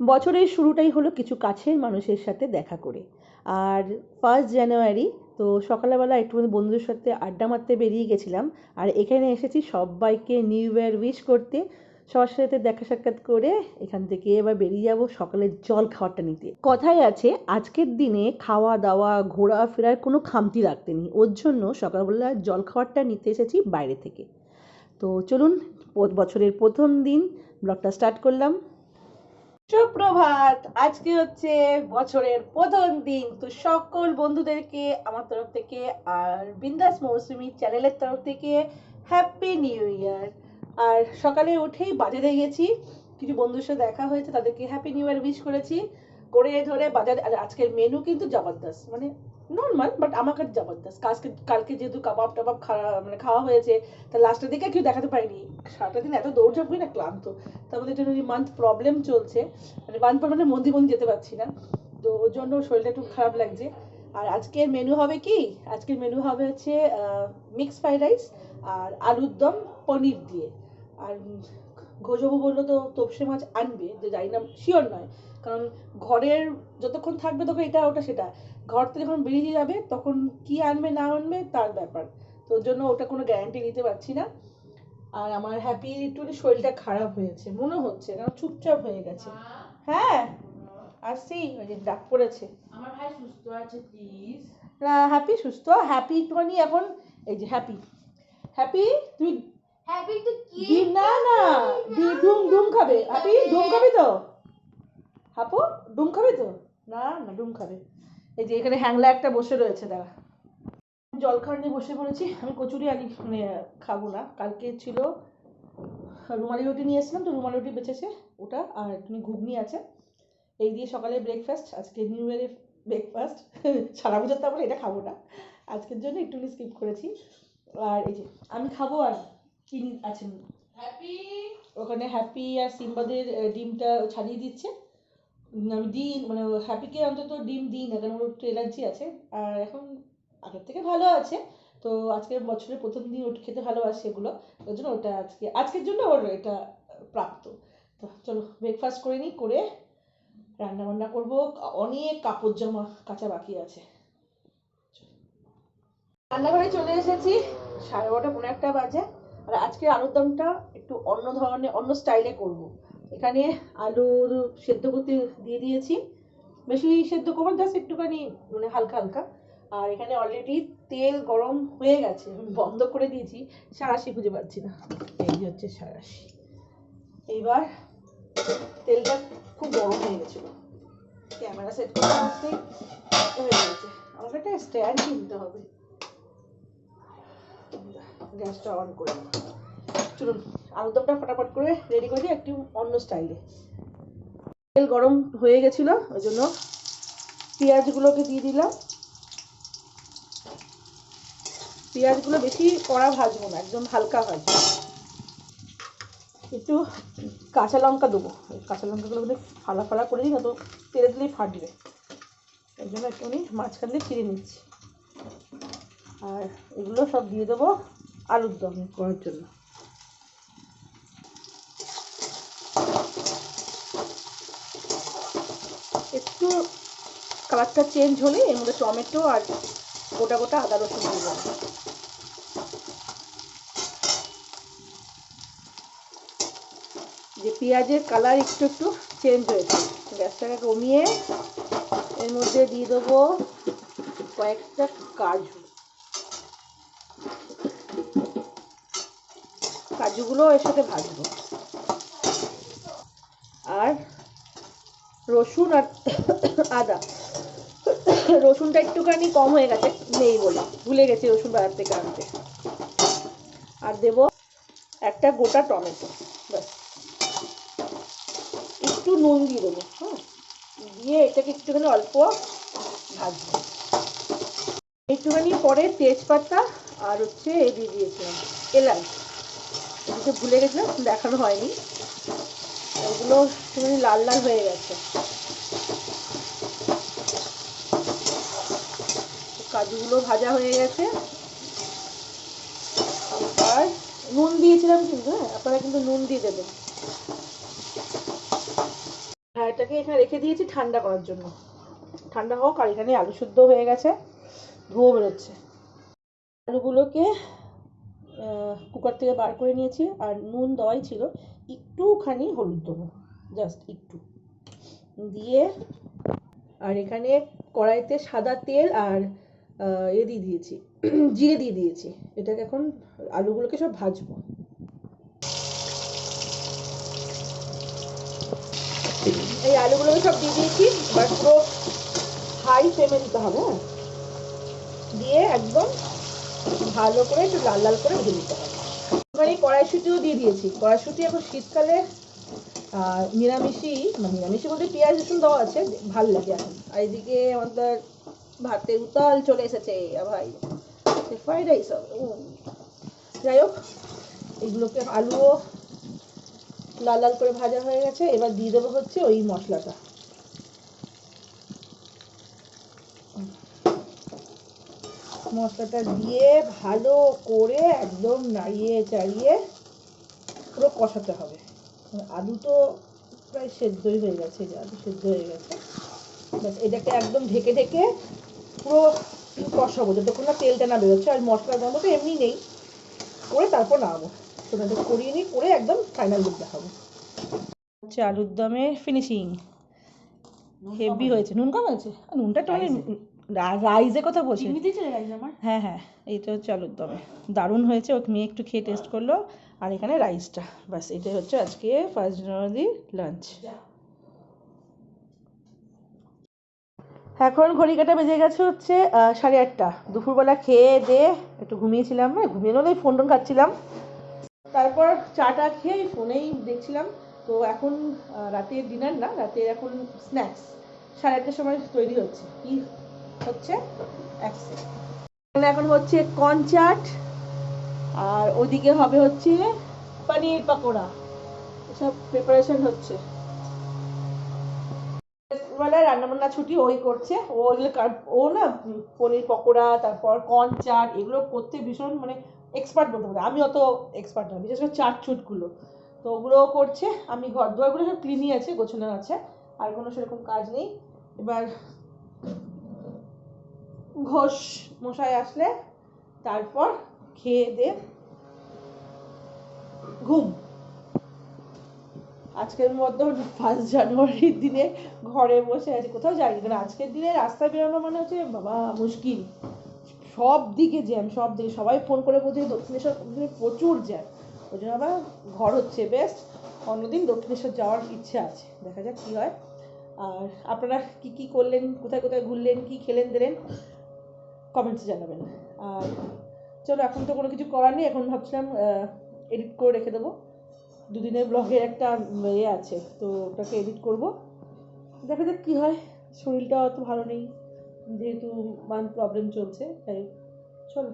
বছরের শুরুটাই হলো কিছু কাছের মানুষের সাথে দেখা করে। আর ফার্স্ট জানুয়ারি তো সকালবেলা একটুখানি বন্ধুদের সাথে আড্ডা মারতে বেরিয়ে গেছিলাম। আর এখানে এসেছি সবাইকে নিউ ইয়ার উইশ করতে। সবার সাথে দেখা সাক্ষাৎ করে এখান থেকে এবার বেরিয়ে যাব সকালের জল খাওয়ারটা নিতে। কথাই আছে, আজকের দিনে খাওয়া দাওয়া, ঘোরাফেরার কোনো খামতি রাখতে নেই। ওর জন্য সকালবেলা জল খাওয়ারটা নিতে এসেছি বাইরে থেকে। তো চলুন বছরের প্রথম দিন ব্লগটা স্টার্ট করলাম। সুপ্রভাত। আজকে হচ্ছে বছরের প্রথম দিন, তো সকল বন্ধুদেরকে আমার তরফ থেকে আর বিন্দাস মৌসুমি চ্যানেলের তরফ থেকে হ্যাপি নিউ ইয়ার আর সকালে উঠেই বাজারে গেছি কিছু বন্ধুর সাথে দেখা হয়েছে, তাদেরকে হ্যাপি নিউ ইয়ার উইশ করেছি। করে ধরে বাজারে আজকের মেনু কিন্তু জবরদস্ত মানে নর্মাল বাট আমার কাছে জবরদস্ত। কালকে কালকে যেহেতু কাবাব টাবাব খাওয়া মানে খাওয়া হয়েছে, তা লাস্টের দিকে কেউ দেখাতে পারিনি। সারাটা দিন এত দৌড়ঝাঁপ করি না, ক্লান্ত। তার মধ্যে জন্য মান্থ প্রবলেম চলছে। মানে মান্থ মানে মন্দির মন্দির যেতে পারছি না। তো ওর জন্য শরীরটা একটু খারাপ লাগছে। আর আজকের মেনু হবে কি? আজকের মেনু হবে হচ্ছে মিক্স ফ্রাইড রাইস আর আলুর দম পনির দিয়ে। আর ঘোষবাবু বলল তো, তোপসে মাছ আনবে, যে জানি না শিওর নয়। কারণ ঘরের যতক্ষণ থাকবে তখন এটা ওটা সেটা। ঘর থেকে যখন বেরিয়ে যাবে তখন কি আনবে না আনবে তার ব্যাপার। তো ওর জন্য ওটা কোনো গ্যারান্টি নিতে পারছি না। আর আমার হ্যাপি একটু শরীরটা খারাপ হয়েছে মনে হচ্ছে কারণ চুপচাপ হয়ে গেছে। হ্যাঁ আসছি ওই যে ডাক পড়েছে। আমার ভাই সুস্থ আছে প্লিজ না হ্যাপি সুস্থ হ্যাপি একটুখানি এখন এই যে হ্যাপি হ্যাপি তুই হ্যাপি তো কি? না না ডুম ডুম খাবে। হ্যাপি ডুম খাবি তো? হাপু ডুম খাবি তো? না না ডুম খাবে। এই যে এখানে হ্যাংলা একটা বসে রয়েছে দাঁড়া। জল খাওয়ার নিয়ে বসে পড়েছি আমি কচুরি আনি মানে খাব না। কালকে ছিল রুমালি রুটি নিয়ে এসেছিলাম তো রুমালি রুটি বেঁচেছে ওটা আর একটুখানি ঘুগনি আছে। এই দিয়ে সকালে ব্রেকফাস্ট আজকে নিউ ইয়ারের ব্রেকফাস্ট সারা বছর তো আমরা এটা খাব না। আজকের জন্য একটুখানি স্কিপ করেছি। আর এই যে আমি খাব আর কি আছেন হ্যাপি ওখানে হ্যাপি আর সিম্বাদের ডিমটা ছাড়িয়ে দিচ্ছে। দিই মানে হ্যাপিকে অন্তত ডিম দিই না, কারণ ওর একটু অ্যালার্জি আছে। আর এখন আগের থেকে ভালো আছে। তো আজকের বছরের প্রথম দিন ওটা খেতে ভালোবাসে এগুলো। ওই জন্য ওটা আজকে, আজকের জন্য ওর এটা প্রাপ্ত। তো চলো ব্রেকফাস্ট করে নিই, করে রান্না বান্না করব। অনেক কাপড় জামা কাঁচা বাকি আছে। রান্নাঘরে চলে এসেছি, সাড়ে বারোটা পনেরো একটা বাজে। আর আজকে আলুর দমটা একটু অন্য ধরনের, অন্য স্টাইলে করব। এখানে আলু সেদ্ধ করতে দিয়ে দিয়েছি। বেশি সেদ্ধ করব জাস্ট একটুখানি মানে হালকা হালকা। আর এখানে অলরেডি তেল গরম হয়ে গেছে, আমি বন্ধ করে দিয়েছি, সারাশি খুঁজে পাচ্ছি না। এই হচ্ছে সারাশি। এইবার তেলটা খুব গরম হয়ে গেছিল ক্যামেরা সেট করতে হয়ে গেছে। আমাকে একটা স্ট্যান্ড কিনতে হবে। গ্যাসটা অন করে চলুন, আলুদমটা ফটাফট করে রেডি করে একটু অন্য স্টাইলে তেল গরম হয়ে গেছিল, ওই জন্য পেঁয়াজগুলোকে দিয়ে দিলাম। পেঁয়াজগুলো বেশি কড়া ভাজবো না, একদম হালকা ভাজবো। একটু কাঁচা লঙ্কা দেবো কাঁচা লঙ্কাগুলো বোধহয় ফালা ফালা করে দিই না তো তেলে দিলেই ফাটবে। এই জন্য একটু একটুখানি মাঝখান দিয়ে চিড়ে নিচ্ছি। আর এগুলো সব দিয়ে দেবো আলুর দম করার জন্য। একটু কালারটা চেঞ্জ হলে এর মধ্যে টমেটো আর গোটা গোটা আদা রসুন দেবো। যে পেঁয়াজের কালার একটু একটু চেঞ্জ হয়েছে। গ্যাসটাকে কমিয়ে এর মধ্যে দিয়ে দেবো কয়েকটা কাজু। কাজুগুলো এর সাথে ভাজবো আর রসুন আর আদা। রসুনটা একটুখানি কম হয়ে গেছে, নেই বলে। ভুলে গেছি রসুন বাজার থেকে আনতে। আর দেবো একটা গোটা টমেটো, ব্যাস। একটু নুন দিয়ে দেবো হ্যাঁ? দিয়ে এটাকে একটুখানি অল্প ভাজবো। একটুখানি পরে তেজপাতা আর হচ্ছে এ দিয়ে দিয়েছিলাম, এলাচ। ভুলে গেছিলাম, দেখানো হয়নি। ওগুলো একটুখানি লাল লাল হয়ে গেছে। কাজুগুলো ভাজা হয়ে গেছে। আর নুন দিয়েছিলাম কিন্তু হ্যাঁ আপনারা কিন্তু নুন দিয়ে দেবেন। হ্যাঁ এটাকে এখানে রেখে দিয়েছি ঠান্ডা করার জন্য। ঠান্ডা হোক, আর এখানে আলু শুদ্ধ হয়ে গেছে, ধুয়ো বেরোচ্ছে। আলুগুলোকে কুকার থেকে বার করে নিয়েছি, আর নুন দেওয়াই ছিল। একটুখানি হলুদ দেবো জাস্ট একটু। দিয়ে, আর এখানে কড়াইতে সাদা তেল আর এ দিয়ে দিয়েছি, জিরে দিয়ে দিয়েছি। এটাকে এখন আলুগুলোকে সব ভাজবো। এই আলুগুলোকে সব দিয়ে দিয়েছি, এবার পুরো হাই ফ্লেমে দিতে হবে হ্যাঁ? দিয়ে একদম ভালো করে একটু লাল লাল করে ভেজে দিতে হবে। এবার এই কড়াইশুটিও দিয়ে দিয়েছি। কড়াইশুটি এখন শীতকালে নিরামিষই মানে নিরামিষই বলতে পেঁয়াজ, রসুন দেওয়া আছে, ভালো লাগে এখন। আর এদিকে আমাদের ভাতে উতাল চলে এসেছে ভাই। ফ্রাইড রাইস হবে। যাই হোক, এগুলোকে আলুও লাল লাল করে ভাজা হয়ে গেছে, এবার দিয়ে দেবো হচ্ছে ওই মশলাটা। মশলাটা দিয়ে ভালো করে একদম নাড়িয়ে চাড়িয়ে পুরো কষাতে হবে। আলু তো প্রায় সেদ্ধই হয়ে গেছে যে আলু সেদ্ধ হয়ে গেছে। ব্যাস এটাকে একদম ঢেকে ঢেকে পুরো কষাবো যতক্ষণ না তেলটা না বেরোচ্ছে আর মশলার গন্ধ তো এমনি নেই। করে তারপর নামাবো সেটাকে করিয়ে নিই করে একদম ফাইনাল লুক দেখাবো। হচ্ছে আলুর দমে ফিনিশিং হেভি হয়েছে। নুন কম হয়েছে আর নুনটা একটু রাইসের কথা বলছি। হ্যাঁ হ্যাঁ এইটা হচ্ছে আলুর দমে দারুণ হয়েছে ওকে মেয়ে একটু খেয়ে টেস্ট করল আর এখানে রাইসটা ব্যাস এটাই হচ্ছে আজকে ফার্স্ট জানুয়ারি লাঞ্চ এখন ঘড়ি কাটা বেজে গেছে হচ্ছে সাড়ে আটটা। দুপুরবেলা খেয়ে দিয়ে একটু ঘুমিয়েছিলাম মানে ঘুমিয়ে নলেই ফোন টোন খাচ্ছিলাম। তারপর চাটা খেয়ে ফোনেই দেখছিলাম তো এখন রাতের ডিনার না রাতের এখন স্ন্যাক্স সাড়ে আটটার সময় তৈরি হচ্ছে। কি হচ্ছে। এখন হচ্ছে কর্ন চাট আর ওদিকে হবে হচ্ছে পনির পাকোড়া। এসব প্রিপারেশন হচ্ছে। বেলায় রান্নাবান্না ছুটি ওই করছে। ও ওগুলো ও না পনির পকোড়া, তারপর কর্ন চাট এগুলো করতে ভীষণ মানে এক্সপার্ট বলতে পারি। আমি অত এক্সপার্ট না, বিশেষ করে চাট চুটগুলো তো ওগুলো করছে। আমি ঘর দুয়ারগুলো সব ক্লিনই আছে, গোছানো আছে। আর কোনো সেরকম কাজ নেই। এবার ঘোষ মশাই আসলে, তারপর খেয়ে দে। ঘুম। আজকের মতো ফার্স্ট জানুয়ারির দিনে ঘরে বসে আছি। কোথাও যাই কারণ আজকের দিনে রাস্তায় বেরোনো মানে হচ্ছে, বাবা, মুশকিল। সব দিকে জ্যাম, সব দিকে। সবাই ফোন করে বলছে দক্ষিণেশ্বর প্রচুর জ্যাম। ওই জন্য আবার ঘর হচ্ছে। বেস্ট অন্যদিন দক্ষিণেশ্বর যাওয়ার ইচ্ছে আছে। দেখা যাক কী হয়। আর আপনারা কি কি করলেন? কোথায় কোথায় ঘুরলেন? কি খেলেন, দিলেন? কমেন্টসে জানাবেন। আর চলো, এখন তো কোনো কিছু করার নেই, এখন ভাবছিলাম এডিট করে রেখে দেবো। দুদিনের ব্লগের একটা ইয়ে আছে, তো ওটাকে এডিট করব। দেখা যাক কী হয় শরীরটা অত ভালো নেই, যেহেতু মান প্রবলেম চলছে, তাই চলো।